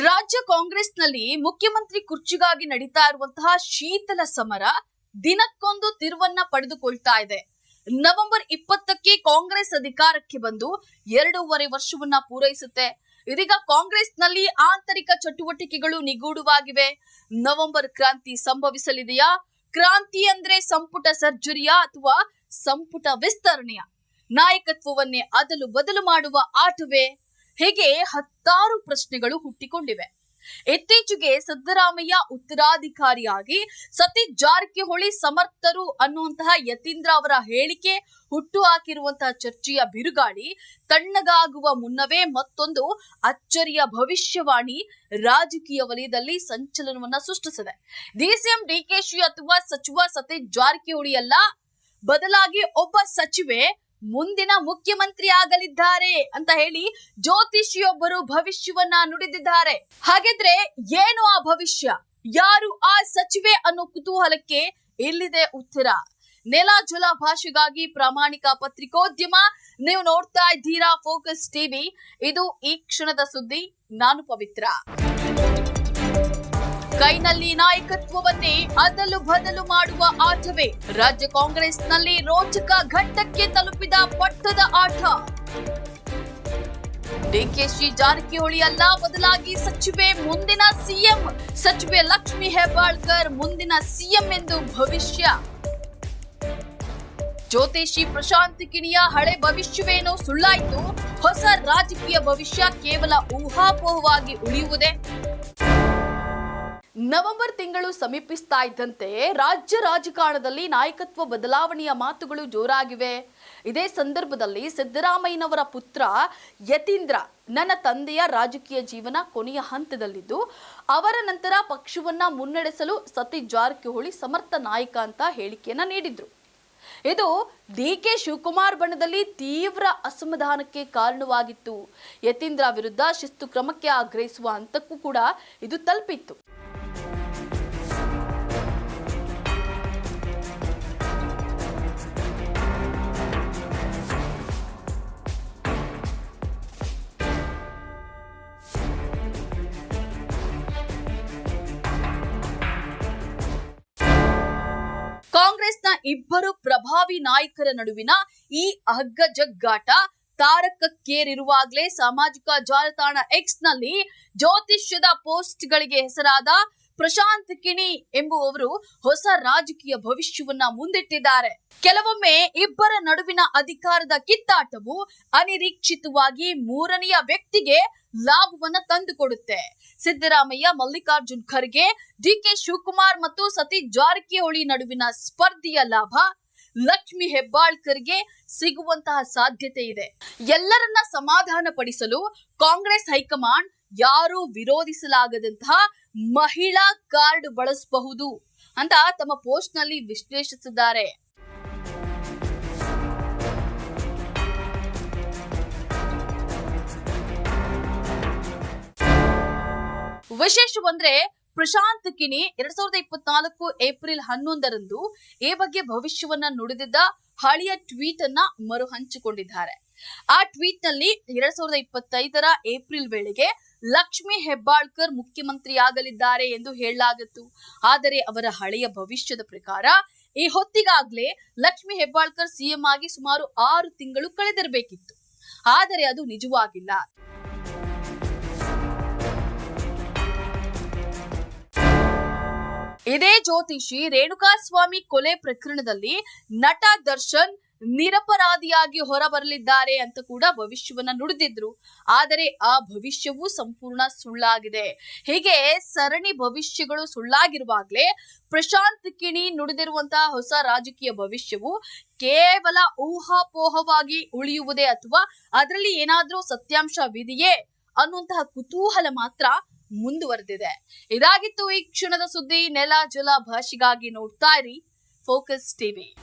ರಾಜ್ಯ ಕಾಂಗ್ರೆಸ್ನಲ್ಲಿ ಮುಖ್ಯಮಂತ್ರಿ ಕುರ್ಚಿಗಾಗಿ ನಡೀತಾ ಇರುವಂತಹ ಶೀತಲ ಸಮರ ದಿನಕ್ಕೊಂದು ತಿರುವನ್ನ ಪಡೆದುಕೊಳ್ತಾ ಇದೆ. ನವೆಂಬರ್ ಇಪ್ಪತ್ತಕ್ಕೆ ಕಾಂಗ್ರೆಸ್ ಅಧಿಕಾರಕ್ಕೆ ಬಂದು ಎರಡೂವರೆ ವರ್ಷವನ್ನ ಪೂರೈಸುತ್ತೆ. ಇದೀಗ ಕಾಂಗ್ರೆಸ್ನಲ್ಲಿ ಆಂತರಿಕ ಚಟುವಟಿಕೆಗಳು ನಿಗೂಢವಾಗಿವೆ. ನವೆಂಬರ್ ಕ್ರಾಂತಿ ಸಂಭವಿಸಲಿದೆಯಾ? ಕ್ರಾಂತಿ ಅಂದ್ರೆ ಸಂಪುಟ ಸರ್ಜರಿಯಾ ಅಥವಾ ಸಂಪುಟ ವಿಸ್ತರಣೆಯ? ನಾಯಕತ್ವವನ್ನೇ ಅದಲು ಬದಲು ಮಾಡುವ ಆಟವೇ? ಹೀಗೆ ಹತ್ತಾರು ಪ್ರಶ್ನೆಗಳು ಹುಟ್ಟಿಕೊಂಡಿವೆ. ಇತ್ತೀಚೆಗೆ ಸಿದ್ದರಾಮಯ್ಯ ಉತ್ತರಾಧಿಕಾರಿಯಾಗಿ ಸತೀಶ್ ಜಾರಕಿಹೊಳಿ ಸಮರ್ಥರು ಅನ್ನುವಂತಹ ಯತೀಂದ್ರ ಅವರ ಹೇಳಿಕೆ ಹುಟ್ಟು ಹಾಕಿರುವಂತಹ ಚರ್ಚೆಯ ಬಿರುಗಾಳಿ ತಣ್ಣಗಾಗುವ ಮುನ್ನವೇ ಮತ್ತೊಂದು ಅಚ್ಚರಿಯ ಭವಿಷ್ಯವಾಣಿ ರಾಜಕೀಯ ವಲಯದಲ್ಲಿ ಸಂಚಲನವನ್ನ ಸೃಷ್ಟಿಸಿದೆ. ಡಿಸಿಎಂ ಡಿಕೆಶಿ ಅಥವಾ ಸಚಿವ ಸತೀಶ್ ಜಾರಕಿಹೊಳಿ ಅಲ್ಲ, ಬದಲಾಗಿ ಒಬ್ಬ ಸಚಿವೆ ಮುಂದಿನ ಮುಖ್ಯಮಂತ್ರಿ ಆಗಲಿದ್ದಾರೆ ಅಂತ ಹೇಳಿ ಜ್ಯೋತಿಷಿಯೊಬ್ಬರು ಭವಿಷ್ಯವನ್ನ ನುಡಿದಿದ್ದಾರೆ. ಹಾಗಿದ್ರೆ ಏನು ಆ ಭವಿಷ್ಯ? ಯಾರು ಆ ಸಚಿವೆ ಅನ್ನೋ ಕುತೂಹಲಕ್ಕೆ ಇಲ್ಲಿದೆ ಉತ್ತರ? ನೆಲ ಜಲ ಭಾಷೆಗಾಗಿ ಪ್ರಾಮಾಣಿಕ ಪತ್ರಿಕೋದ್ಯಮ. ನೀವು ನೋಡ್ತಾ ಇದ್ದೀರಾ ಫೋಕಸ್ ಟಿವಿ. ಇದು ಈ ಕ್ಷಣದ ಸುದ್ದಿ. ನಾನು ಪವಿತ್ರ. ಕೈನಲ್ಲಿ ನಾಯಕತ್ವವನ್ನೇ ಅದಲು ಬದಲು ಮಾಡುವ ಆಟವೇ. ರಾಜ್ಯ ಕಾಂಗ್ರೆಸ್ನಲ್ಲಿ ರೋಚಕ ಘಟ್ಟಕ್ಕೆ ತಲುಪಿದ ಪಟ್ಟದ ಆಟ. ಡಿಕೆಶಿ ಜಾರಕಿಹೊಳಿ ಅಲ್ಲ, ಬದಲಾಗಿ ಸಚಿವೆ, ಮುಂದಿನ ಸಿಎಂ ಸಚಿವೆ ಲಕ್ಷ್ಮಿ ಹೆಬ್ಬಾಳ್ಕರ್ ಮುಂದಿನ ಸಿಎಂ ಎಂದು ಭವಿಷ್ಯ. ಜ್ಯೋತಿಷಿ ಪ್ರಶಾಂತ್ ಕಿಣಿಯ ಹಳೆ ಭವಿಷ್ಯವೇನೋ ಸುಳ್ಳಾಯಿತು? ಹೊಸ ರಾಜಕೀಯ ಭವಿಷ್ಯ ಕೇವಲ ಊಹಾಪೋಹವಾಗಿ ಉಳಿಯುವುದೇ? ನವೆಂಬರ್ ತಿಂಗಳು ಸಮೀಪಿಸ್ತಾ ಇದ್ದಂತೆ ರಾಜ್ಯ ರಾಜಕಾರಣದಲ್ಲಿ ನಾಯಕತ್ವ ಬದಲಾವಣೆಯ ಮಾತುಗಳು ಜೋರಾಗಿವೆ. ಇದೇ ಸಂದರ್ಭದಲ್ಲಿ ಸಿದ್ದರಾಮಯ್ಯನವರ ಪುತ್ರ ಯತೀಂದ್ರ, ನನ್ನ ತಂದೆಯ ರಾಜಕೀಯ ಜೀವನ ಕೊನೆಯ ಹಂತದಲ್ಲಿದ್ದು, ಅವರ ನಂತರ ಪಕ್ಷವನ್ನ ಮುನ್ನಡೆಸಲು ಸತೀಶ್ ಜಾರಕಿಹೊಳಿ ಸಮರ್ಥ ನಾಯಕ ಅಂತ ಹೇಳಿಕೆಯನ್ನ ನೀಡಿದ್ರು. ಇದು ಡಿ ಕೆ ಶಿವಕುಮಾರ್ ಬಣದಲ್ಲಿ ತೀವ್ರ ಅಸಮಾಧಾನಕ್ಕೆ ಕಾರಣವಾಗಿತ್ತು. ಯತೀಂದ್ರ ವಿರುದ್ಧ ಶಿಸ್ತು ಕ್ರಮಕ್ಕೆ ಆಗ್ರಹಿಸುವ ಹಂತಕ್ಕೂ ಕೂಡ ಇದು ತಲುಪಿತ್ತು. ಇಬ್ಬರು ಪ್ರಭಾವಿ ನಾಯಕರ ನಡುವಿನ ಈ ಹಗ್ಗಜಗ್ಗಾಟ ತಾರಕಕ್ಕೇರಿರುವಾಗಲೇ ಸಾಮಾಜಿಕ ಜಾಲತಾಣ ಎಕ್ಸ್ನಲ್ಲಿ ಜ್ಯೋತಿಷ್ಯದ ಪೋಸ್ಟ್ ಗಳಿಗೆ ಹೆಸರಾದ ಪ್ರಶಾಂತ್ ಕಿಣಿ ಎಂಬುವವರು ಹೊಸ ರಾಜಕೀಯ ಭವಿಷ್ಯವನ್ನ ಮುಂದಿಟ್ಟಿದ್ದಾರೆ. ಕೆಲವೊಮ್ಮೆ ಇಬ್ಬರ ನಡುವಿನ ಅಧಿಕಾರದ ಕಿತ್ತಾಟವು ಅನಿರೀಕ್ಷಿತವಾಗಿ ಮೂರನೆಯ ವ್ಯಕ್ತಿಗೆ ಲಾಭವನ್ನ ತಂದುಕೊಡುತ್ತೆ. ಸಿದ್ದರಾಮಯ್ಯ, ಮಲ್ಲಿಕಾರ್ಜುನ್ ಖರ್ಗೆ, ಡಿಕೆ ಶಿವಕುಮಾರ್ ಮತ್ತು ಸತೀಶ್ ಜಾರಕಿಹೊಳಿ ನಡುವಿನ ಸ್ಪರ್ಧೆಯ ಲಾಭ ಲಕ್ಷ್ಮಿ ಹೆಬ್ಬಾಳ್ಕರ್ಗೆ ಸಿಗುವಂತಹ ಸಾಧ್ಯತೆ ಇದೆ. ಎಲ್ಲರನ್ನ ಸಮಾಧಾನ ಪಡಿಸಲು ಕಾಂಗ್ರೆಸ್ ಹೈಕಮಾಂಡ್ ಯಾರು ವಿರೋಧಿಸಲಾಗದಂತಹ ಮಹಿಳಾ ಕಾರ್ಡ್ ಬಳಸಬಹುದು ಅಂತ ತಮ್ಮ ಪೋಸ್ಟ್ನಲ್ಲಿ ವಿಶ್ಲೇಷಿಸಿದ್ದಾರೆ. ವಿಶೇಷವಂದ್ರೆ ಪ್ರಶಾಂತ್ ಕಿಣಿ ಎರಡ್ ಸಾವಿರದ ಇಪ್ಪತ್ನಾಲ್ಕು ಏಪ್ರಿಲ್ ಹನ್ನೊಂದರಂದು ಈ ಬಗ್ಗೆ ಭವಿಷ್ಯವನ್ನ ನುಡಿದಿದ್ದ ಹಳೆಯ ಟ್ವೀಟ್ ಅನ್ನ ಮರು ಹಂಚಿಕೊಂಡಿದ್ದಾರೆ. ಆ ಟ್ವೀಟ್ನಲ್ಲಿ ಎರಡ್ ಸಾವಿರದ ಇಪ್ಪತ್ತೈದರ ಏಪ್ರಿಲ್ ವೇಳೆಗೆ ಲಕ್ಷ್ಮಿ ಹೆಬ್ಬಾಳ್ಕರ್ ಮುಖ್ಯಮಂತ್ರಿಯಾಗಲಿದ್ದಾರೆ ಎಂದು ಹೇಳಲಾಗಿತ್ತು. ಆದರೆ ಅವರ ಹಳೆಯ ಭವಿಷ್ಯದ ಪ್ರಕಾರ ಈ ಹೊತ್ತಿಗಾಗ್ಲೇ ಲಕ್ಷ್ಮಿ ಹೆಬ್ಬಾಳ್ಕರ್ ಸಿಎಂ ಆಗಿ ಸುಮಾರು ಆರು ತಿಂಗಳು ಕಳೆದಿರಬೇಕಿತ್ತು. ಆದರೆ ಅದು ನಿಜವಾಗಿಲ್ಲ. ಇದೇ ಜ್ಯೋತಿಷಿ ರೇಣುಕಾಸ್ವಾಮಿ ಕೊಲೆ ಪ್ರಕರಣದಲ್ಲಿ ನಟ ದರ್ಶನ್ ನಿರಪರಾಧಿಯಾಗಿ ಹೊರಬರಲಿದ್ದಾರೆ ಅಂತ ಕೂಡ ಭವಿಷ್ಯವನ್ನ ನುಡಿದಿದ್ರು. ಆದರೆ ಆ ಭವಿಷ್ಯವು ಸಂಪೂರ್ಣ ಸುಳ್ಳಾಗಿದೆ. ಹೀಗೆ ಸರಣಿ ಭವಿಷ್ಯಗಳು ಸುಳ್ಳಾಗಿರುವಾಗಲೇ ಪ್ರಶಾಂತ್ ಕಿಣಿ ನುಡಿದಿರುವಂತಹ ಹೊಸ ರಾಜಕೀಯ ಭವಿಷ್ಯವು ಕೇವಲ ಊಹಾಪೋಹವಾಗಿ ಉಳಿಯುವುದೇ ಅಥವಾ ಅದರಲ್ಲಿ ಏನಾದ್ರೂ ಸತ್ಯಾಂಶವಿದೆಯೇ ಅನ್ನುವಂತಹ ಕುತೂಹಲ ಮಾತ್ರ ಮುಂದುವರೆದಿದೆ. ಇದಾಗಿತ್ತು ಈ ಕ್ಷಣದ ಸುದ್ದಿ. ನೆಲ ಜಲ ಭಾಷೆಗಾಗಿ ನೋಡ್ತಾ ಇರಿ. Focus TV.